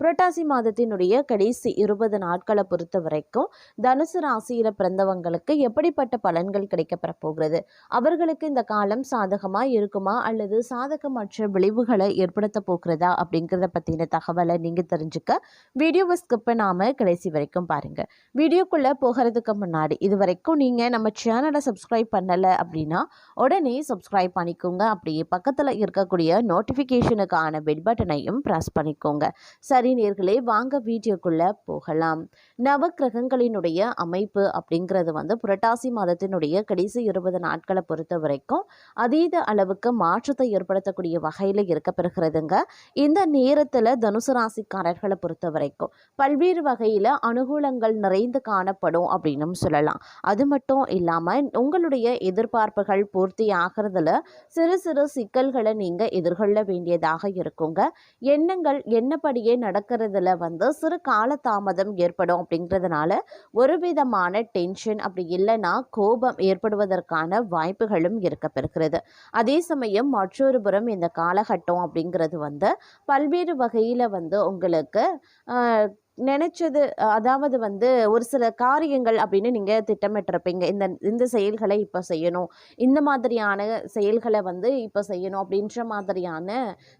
புரட்டாசி மாதத்தினுடைய கடைசி இருபது நாட்களை பொறுத்த வரைக்கும் தனுசு ராசியில் பிறந்தவங்களுக்கு எப்படிப்பட்ட பலன்கள் கிடைக்கப்பெற போகிறது? அவர்களுக்கு இந்த காலம் சாதகமாக இருக்குமா? அல்லது சாதகமற்ற விளைவுகளை ஏற்படுத்த போகிறதா? அப்படிங்கிறத பற்றின தகவலை நீங்கள் தெரிஞ்சுக்க வீடியோவை ஸ்கிப் பண்ணாமல் கடைசி வரைக்கும் பாருங்கள் வீடியோக்குள்ளே போகிறதுக்கு முன்னாடி இது வரைக்கும் நீங்கள் நம்ம சேனலை சப்ஸ்கிரைப் பண்ணலை அப்படின்னா உடனே சப்ஸ்கிரைப் பண்ணிக்கோங்க. அப்படியே பக்கத்தில் இருக்கக்கூடிய நோட்டிஃபிகேஷனுக்கான பெல் பட்டனையும் ப்ரெஸ் பண்ணிக்கோங்க. சரி நேர்களே வாங்க வீடியோக்குள்ளே போகலாம். நவக்கிரகங்களினுடைய அமைப்பு அப்படிங்கிறது வந்து புரட்டாசி மாதத்தினுடைய கடைசி இருபது நாட்களை பொறுத்த வரைக்கும் அதீத அளவுக்கு மாற்றத்தை ஏற்படுத்தக்கூடிய வகையில் இருக்க பெறுகிறதுங்க இந்த நேரத்தில் தனுசு ராசிக்காரர்களை பொறுத்த வரைக்கும் பல்வேறு வகையில் அனுகூலங்கள் நிறைந்து காணப்படும் அப்படின்னு சொல்லலாம். அது மட்டும் இல்லாமல் உங்களுடைய எதிர்பார்ப்புகள் பூர்த்தி ஆகிறதுல சிறு சிறு சிக்கல்களை நீங்கள் எதிர்கொள்ள வேண்டியதாக இருக்குங்க. எண்ணங்கள் என்னப்படியே நடக்கிறதுல வந்து சிறு கால தாமதம் ஏற்படும் அப்படிங்கிறதுனால ஒரு விதமான டென்ஷன் அப்படி இல்லைன்னா கோபம் ஏற்படுவதற்கான வாய்ப்புகளும் இருக்க பெறுகிறது அதே சமயம் மற்றொரு புறம் இந்த காலகட்டம் அப்படிங்கிறது வந்து பல்வேறு வகையில் வந்து உங்களுக்கு நினைச்சது அதாவது வந்து ஒரு சில காரியங்கள் அப்படின்னு நீங்கள் திட்டமிட்டிருப்பீங்க. இந்த இந்த செயல்களை இப்போ செய்யணும் இந்த மாதிரியான செயல்களை வந்து இப்போ செய்யணும் அப்படின்ற மாதிரியான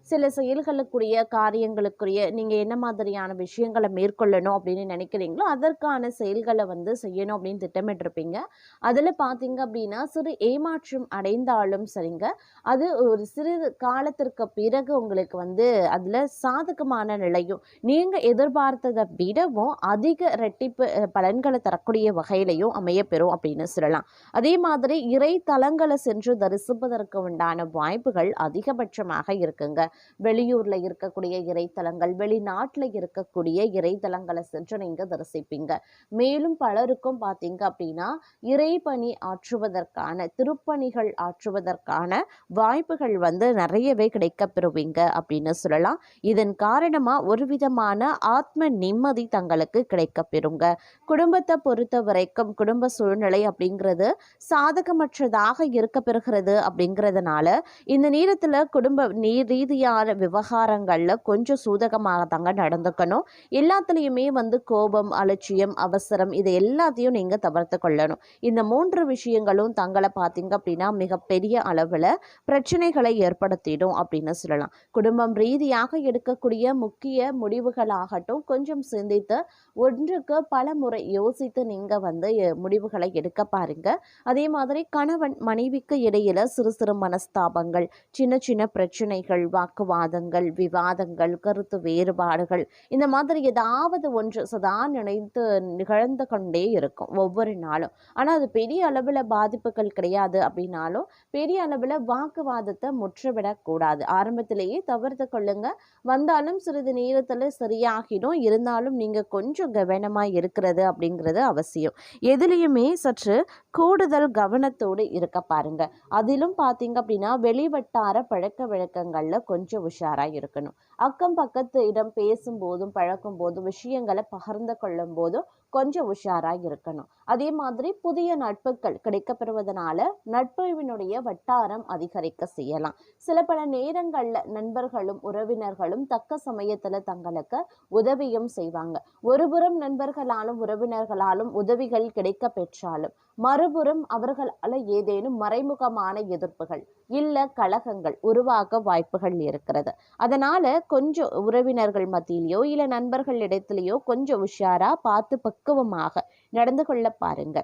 சில செயல்களுக்குரிய காரியங்களுக்குரிய நீங்கள் என்ன மாதிரியான விஷயங்களை மேற்கொள்ளணும் அப்படின்னு நினைக்கிறீங்களோ அதற்கான செயல்களை வந்து செய்யணும் அப்படின்னு திட்டமிட்டிருப்பீங்க. அதில் பார்த்தீங்க அப்படின்னா சிறு ஏமாற்றம் அடைந்தாலும் சரிங்க அது ஒரு சிறிது காலத்திற்கு பிறகு உங்களுக்கு வந்து அதில் சாதகமான நிலையும் நீங்கள் எதிர்பார்த்ததை விடவும் அதிக ரெட்டிப்பு பலன்களை தரக்கூடிய வகையிலையும் அமையப்பெறும் அப்படின்னு சொல்லலாம். அதே மாதிரி இறை தலங்களை சென்று தரிசிப்பதற்கு உண்டான வாய்ப்புகள் அதிகபட்சமாக இருக்குங்க. வெளியூரில் இருக்கக்கூடிய இறைத்தலங்கள் வெளிநாட்டில் இருக்கக்கூடிய இறைத்தலங்களை சென்று நீங்கள் தரிசிப்பீங்க. மேலும் பலருக்கும் பார்த்தீங்க அப்படின்னா இறைபணி ஆற்றுவதற்கான திருப்பணிகள் ஆற்றுவதற்கான வாய்ப்புகள் வந்து நிறையவே கிடைக்கப்பெறுவீங்க அப்படின்னு சொல்லலாம். இதன் காரணமாக ஒரு விதமான ஆத்ம நிம்மதி தங்களுக்கு கிடைக்க பெறுங்க. குடும்பத்தை பொறுத்த வரைக்கும் குடும்ப சூழ்நிலை அப்படிங்கிறது சாதகமற்றதாக இருக்க பெறுகிறது அப்படிங்கிறதுனால இந்த நேரத்தில் குடும்ப நீ ரீதியான விவகாரங்களில் கொஞ்சம் சூதகமாக தாங்க நடந்துக்கணும். எல்லாத்துலேயுமே வந்து கோபம் அலட்சியம் அவசரம் இது எல்லாத்தையும் நீங்கள் தவிர்த்து கொள்ளணும். இந்த மூன்று விஷயங்களும் தங்களை பார்த்தீங்க அப்படின்னா மிகப்பெரிய அளவில் பிரச்சனைகளை ஏற்படுத்திடும் அப்படின்னு சொல்லலாம். குடும்பம் ரீதியாக எடுக்கக்கூடிய முக்கிய முடிவுகளாகட்டும் கொஞ்சம் சிந்தித்து ஒன்றுக்கு பல முறை யோசித்து நீங்கள் வந்து முடிவுகளை எடுக்க பாருங்க. அதே மாதிரி கணவன் மனைவிக்கு இடையில சிறு சிறு மனஸ்தாபங்கள் சின்ன சின்ன பிரச்சனைகள் வாக்குவாதங்கள் விவாதங்கள் கருத்து வேறுபாடுகள் இந்த மாதிரி ஏதாவது ஒன்று சதா நினைத்து நிகழ்ந்து கொண்டே இருக்கும் ஒவ்வொரு நாளும். ஆனால் அது பெரிய அளவில் பாதிப்புகள் கிடையாது அப்படின்னாலும் பெரிய அளவில் வாக்குவாதத்தை முற்றுவிடக்கூடாது ஆரம்பத்திலேயே தவிர்த்து கொள்ளுங்க. வந்தாலும் சிறிது நேரத்தில் சரியாகிடும். இருந்தாலும் நீங்கள் கொஞ்சம் கவனமாக இருக்கிறது அப்படிங்கிறது அவசியம். எதுலேயுமே சற்று கூடுதல் கவனத்தோடு இருக்க பாருங்க. அதிலும் பார்த்தீங்க அப்படின்னா வெளிவட்டார பழக்க வழக்கங்களில் கொஞ்சம் உஷாராக இருக்கணும். அக்கம் பக்கத்து இடம் பேசும்போதும் பழக்கும் போதும் விஷயங்களை பகிர்ந்து கொள்ளும் போதும் கொஞ்சம் உஷாராக இருக்கணும். அதே மாதிரி புதிய நட்புகள் கிடைக்கப்பெறுவதனால நட்புவினுடைய வட்டாரம் அதிகரிக்க செய்யலாம். சில பல நேரங்களில் நண்பர்களும் உறவினர்களும் தக்க சமயத்தில் தங்களுக்கு உதவியும் செய்வாங்க. ஒருபுறம் நண்பர்களாலும் உறவினர்களாலும் உதவிகள் கிடைக்க பெற்றாலும் மறுபுறம் அவர்களால் ஏதேனும் மறைமுகமான எதிர்ப்புகள் இல்ல கலகங்கள் உருவாக வாய்ப்புகள் இருக்கிறது. அதனால கொஞ்சம் உறவினர்கள் மத்தியிலையோ இல்ல நண்பர்கள் இடத்துலையோ கொஞ்சம் உஷாரா பார்த்து பக்குவமாக நடந்து கொள்ள பாருங்க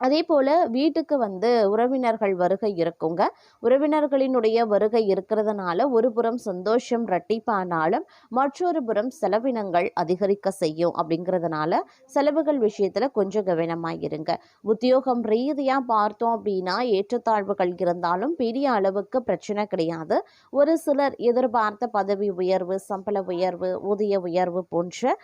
அதே போல் வீட்டுக்கு வந்து உறவினர்கள் வருகை இருக்குங்க. உறவினர்களினுடைய வருகை இருக்கிறதுனால ஒரு புறம் சந்தோஷம் ரட்டிப்பானாலும் மற்றொரு புறம் செலவினங்கள் அதிகரிக்க செய்யும் அப்படிங்கிறதுனால செலவுகள் விஷயத்தில் கொஞ்சம் கவனமாக இருங்க. உத்தியோகம் ரீதியாக பார்த்தோம் அப்படின்னா ஏற்றத்தாழ்வுகள் இருந்தாலும் பெரிய அளவுக்கு பிரச்சனை கிடையாது. ஒரு சிலர் எதிர்பார்த்த பதவி உயர்வு சம்பள உயர்வு ஊதிய உயர்வு போன்ற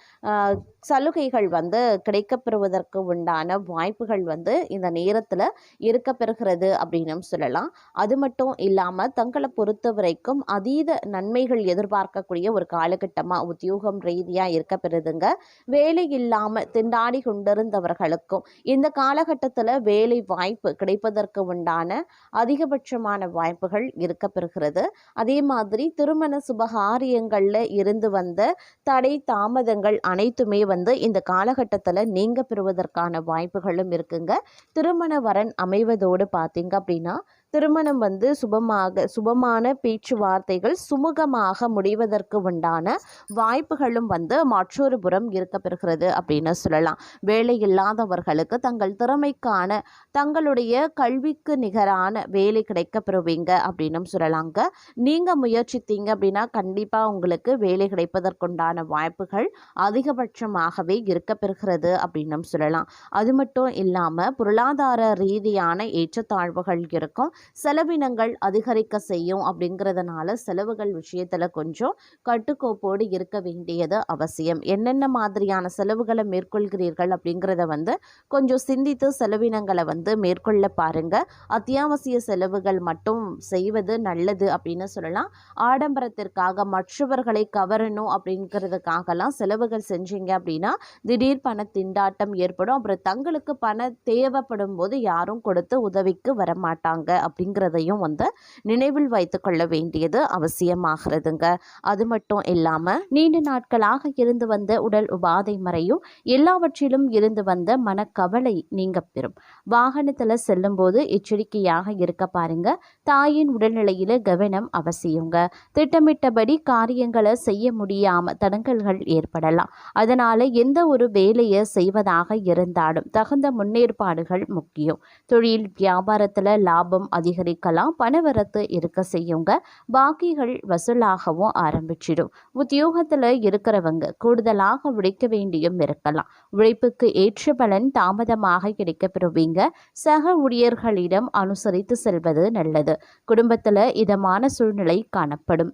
சலுகைகள் வந்து கிடைக்கப்பெறுவதற்கு உண்டான வாய்ப்புகள் வந்து இந்த நேரத்தில் இருக்க பெறுகிறது அப்படின்னு சொல்லலாம். அது மட்டும் இல்லாமல் தங்களை பொறுத்த வரைக்கும் அதீத நன்மைகள் எதிர்பார்க்கக்கூடிய ஒரு காலகட்டமாக உத்தியோகம் ரீதியாக இருக்க பெறுதுங்க வேலை இல்லாமல் திண்டாடி கொண்டிருந்தவர்களுக்கும் இந்த காலகட்டத்தில் வேலை வாய்ப்பு கிடைப்பதற்கு உண்டான அதிகபட்சமான வாய்ப்புகள் இருக்க பெறுகிறது அதே மாதிரி திருமண சுபகாரியங்களில் இருந்து வந்த தடை தாமதங்கள் அனைத்துமே வந்து இந்த காலகட்டத்தில் நீங்க பெறுவதற்கான வாய்ப்புகளும் இருக்குங்க. திருமண வரன் அமைவதோடு பார்த்தீங்க அப்படின்னா திருமணம் வந்து சுபமாக சுபமான பேச்சுவார்த்தைகள் சுமூகமாக முடிவதற்கு உண்டான வாய்ப்புகளும் வந்து மற்றொரு புறம் இருக்க பெறுகிறது அப்படின்னு சொல்லலாம். வேலை இல்லாதவர்களுக்கு தங்கள் திறமைக்கான தங்களுடைய கல்விக்கு நிகரான வேலை கிடைக்க பெறுவீங்க அப்படின்னும் சொல்லலாங்க. நீங்கள் முயற்சித்தீங்க அப்படின்னா கண்டிப்பாக உங்களுக்கு வேலை கிடைப்பதற்குண்டான வாய்ப்புகள் அதிகபட்சமாகவே இருக்க பெறுகிறது அப்படின்னும் சொல்லலாம். அது மட்டும் இல்லாமல் பொருளாதார ரீதியான ஏற்றத்தாழ்வுகள் இருக்கும். செலவினங்கள் அதிகரிக்க செய்யும் அப்படிங்கிறதுனால செலவுகள் விஷயத்தில் கொஞ்சம் கட்டுக்கோப்போடு இருக்க வேண்டியது அவசியம். என்னென்ன மாதிரியான செலவுகளை மேற்கொள்கிறீர்கள் அப்படிங்கிறத வந்து கொஞ்சம் சிந்தித்து செலவினங்களை வந்து மேற்கொள்ள பாருங்க. அத்தியாவசிய செலவுகள் மட்டும் செய்வது நல்லது அப்படின்னு சொல்லலாம். ஆடம்பரத்திற்காக மற்றவர்களை கவரணும் அப்படிங்கிறதுக்காகலாம் செலவுகள் செஞ்சீங்க அப்படின்னா திடீர் பண திண்டாட்டம் ஏற்படும். அப்புறம் தங்களுக்கு பண தேவைப்படும் போது யாரும் கொடுத்து உதவிக்கு வரமாட்டாங்க. அப்படிங்கிறதையும் வந்து நினைவில் வைத்து கொள்ள வேண்டியது அவசியமாகிறதுங்க. அது மட்டும் இல்லாமல் நீண்ட நாட்களாக இருந்து வந்த உடல் உபாதை மறையும் எல்லாவற்றிலும் இருந்து வந்த மனக்கவலை நீங்க பெறும். வாகனத்தில் செல்லும்போது எச்சரிக்கையாக இருக்க பாருங்க. தாயின் உடல்நிலையில கவனம் அவசியங்க. திட்டமிட்டபடி காரியங்களை செய்ய முடியாம தடங்கல்கள் ஏற்படலாம். அதனால எந்த ஒரு வேலையை செய்வதாக இருந்தாலும் தகுந்த முன்னேற்பாடுகள் முக்கியம். தொழில் வியாபாரத்தில் லாபம் அதிகரிக்கலாம் பணவரத்து இருக்க செய்யுங்க. பாக்கிகள் வசூலாகவும் ஆரம்பிச்சிடும். உத்தியோகத்தில் இருக்கிறவங்க கூடுதலாக உழைக்க வேண்டியும் இருக்கலாம். உழைப்புக்கு ஏற்ற பலன் தாமதமாக கிடைக்கப்பெறுவீங்க. சக ஊழியர்களிடம் அனுசரித்து செல்வது நல்லது. குடும்பத்தில் இதமான சூழ்நிலை காணப்படும்.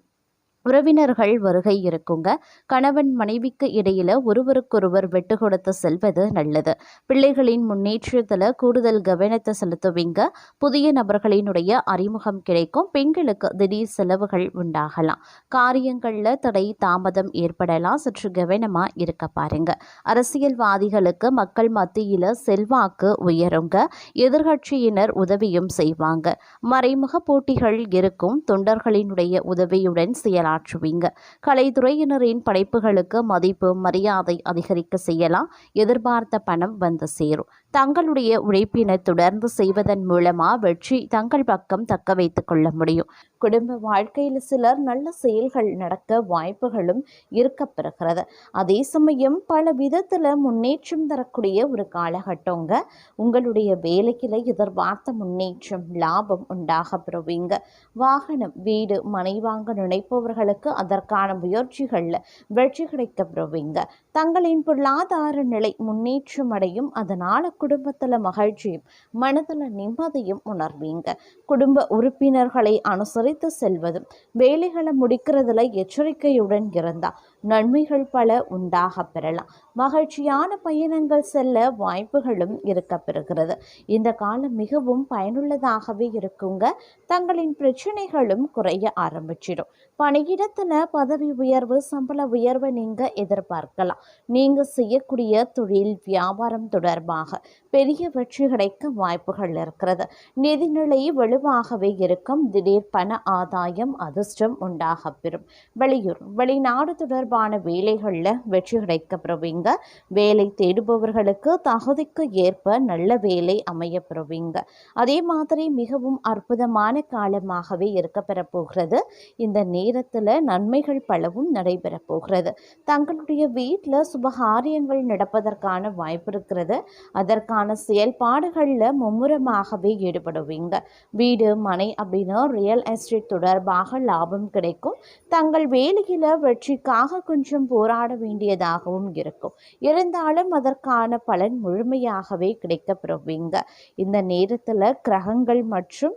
உறவினர்கள் வருகை இருக்குங்க. கணவன் மனைவிக்கு இடையில ஒருவருக்கொருவர் விட்டு கொடுத்து செல்வது நல்லது. பிள்ளைகளின் முன்னேற்றத்தில் கூடுதல் கவனத்தை செலுத்துவீங்க. புதிய நபர்களினுடைய அறிமுகம் கிடைக்கும். பெண்களுக்கு திடீர் செலவுகள் உண்டாகலாம். காரியங்களில் தடை தாமதம் ஏற்படலாம். சற்று கவனமாக இருக்க பாருங்க. அரசியல்வாதிகளுக்கு மக்கள் மத்தியில் செல்வாக்கு உயருங்க. எதிர்கட்சியினர் உதவியும் செய்வாங்க. மறைமுக போட்டிகள் இருக்கும். தொண்டர்களினுடைய உதவியுடன் செயலாற்றுவீங்க கலைத்துறையினரின் படைப்புகளுக்கு மதிப்பு மரியாதை அதிகரிக்க செய்யலாம். எதிர்பார்த்த பணம் வந்து சேரும். தங்களுடைய உழைப்பினை தொடர்ந்து செய்வதன் மூலமா வெற்றி தங்கள் பக்கம் தக்க வைத்து கொள்ள முடியும். குடும்ப வாழ்க்கையில் சிலர் நல்ல செயல்கள் நடக்க வாய்ப்புகளும் இருக்கப்பெறுகிறது அதே சமயம் பல விதத்தில் முன்னேற்றம் தரக்கூடிய ஒரு காலகட்டங்க. உங்களுடைய வேலையில் எதிர்பார்த்த முன்னேற்றம் லாபம் உண்டாக பெறுவீங்க. வாகனம் வீடு மனை வாங்க நினைப்பவர்களுக்கு அதற்கான முயற்சிகளில் வெற்றி கிடைக்க பெறுவீங்க. தங்களின் பொருளாதார நிலை முன்னேற்றம் அடையும். அதனால் குடும்பத்தில் மகிழ்ச்சியும் மனதில் நிம்மதியும் உணர்வீங்க. குடும்ப உறுப்பினர்களை அனுசரித்து செல்வதும் வேலைகளை முடிக்கிறதுல எச்சரிக்கையுடன் இருந்தால் நன்மைகள் பல உண்டாக பெறலாம். மகிழ்ச்சியான பயணங்கள் செல்ல வாய்ப்புகளும் இருக்க பெறுகிறது. இந்த காலம் மிகவும் பயனுள்ளதாகவே இருக்குங்க. தங்களின் பிரச்சனைகளும் குறைய ஆரம்பிச்சிடும். பணியிடத்தில் பதவி உயர்வு சம்பள உயர்வை நீங்கள் எதிர்பார்க்கலாம். நீங்கள் செய்யக்கூடிய தொழில் வியாபாரம் தொடர்பாக பெரிய வெற்றி கிடைக்க வாய்ப்புகள் இருக்கிறது. நிதிநிலை வலுவாகவே இருக்கும். திடீர் பண ஆதாயம் அதிர்ஷ்டம் உண்டாக பெறும். வெளியூர் வெளிநாடு தொடர்பான வேலைகளில் வெற்றி கிடைக்க பெறுவீங்க வேலை தேடுபவர்களுக்கு தகுதிக்கு ஏற்ப நல்ல வேலை அமைய பெறுவீங்க. அதே மாதிரி மிகவும் அற்புதமான காலமாகவே இருக்க பெறப்போகிறது. இந்த நேரத்தில் நன்மைகள் பலவும் நடைபெறப் போகிறது. தங்களுடைய வீட்டில் சுபகாரியங்கள் நடப்பதற்கான வாய்ப்பு இருக்கிறது. அதற்கான செயல்பாடுகளில் மும்முரமாகவே ஈடுபடுவீங்க. வீடு மனை அப்படின்னா ரியல் எஸ்டேட் தொடர்பாக லாபம் கிடைக்கும். தங்கள் வேலையில் வெற்றிக்காக கொஞ்சம் போராட வேண்டியதாகவும் இருக்கும். இருந்தாலும் அதற்கான பலன் முழுமையாகவே கிடைக்கப்பெறுவீங்க. இந்த நேரத்தில் கிரகங்கள் மற்றும்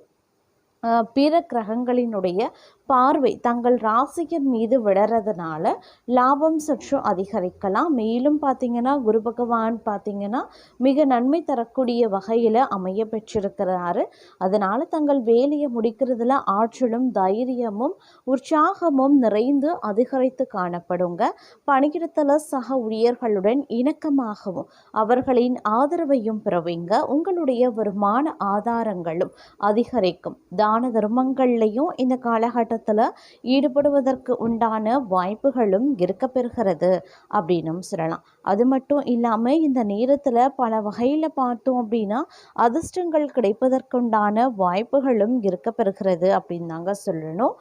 பிற கிரகங்களினுடைய பார்வை தங்கள் ராசியின் மீது விழறதுனால லாபம் சற்று அதிகரிக்கலாம். மேலும் பார்த்தீங்கன்னா குரு பகவான் பார்த்தீங்கன்னா மிக நன்மை தரக்கூடிய வகையில் அமைய பெற்றிருக்கிறாரு. அதனால் தங்கள் வேலையை முடிக்கிறதுல ஆற்றலும் தைரியமும் உற்சாகமும் நிறைந்து அதிகரித்து காணப்படுங்க. பணியிடத்தில் சக ஊழியர்களுடன் இணக்கமாகவும் அவர்களின் ஆதரவையும் பெறுவீங்க. உங்களுடைய வருமான ஆதாரங்களும் அதிகரிக்கும். தான தர்மங்கள்லையும் இந்த காலகட்டத்தில் ஈடுபடுவதற்கு உண்டான வாய்ப்புகளும் இருக்கப்பெறுகிறது அப்படின்னும் சொல்லலாம். அது மட்டும் இல்லாமல் இந்த நேரத்தில் பல வகையில் பார்த்தோம் அப்படின்னா அதிர்ஷ்டங்கள் கிடைப்பதற்குண்டான வாய்ப்புகளும் இருக்கப்பெறுகிறது அப்படின்னு தாங்க சொல்லணும்.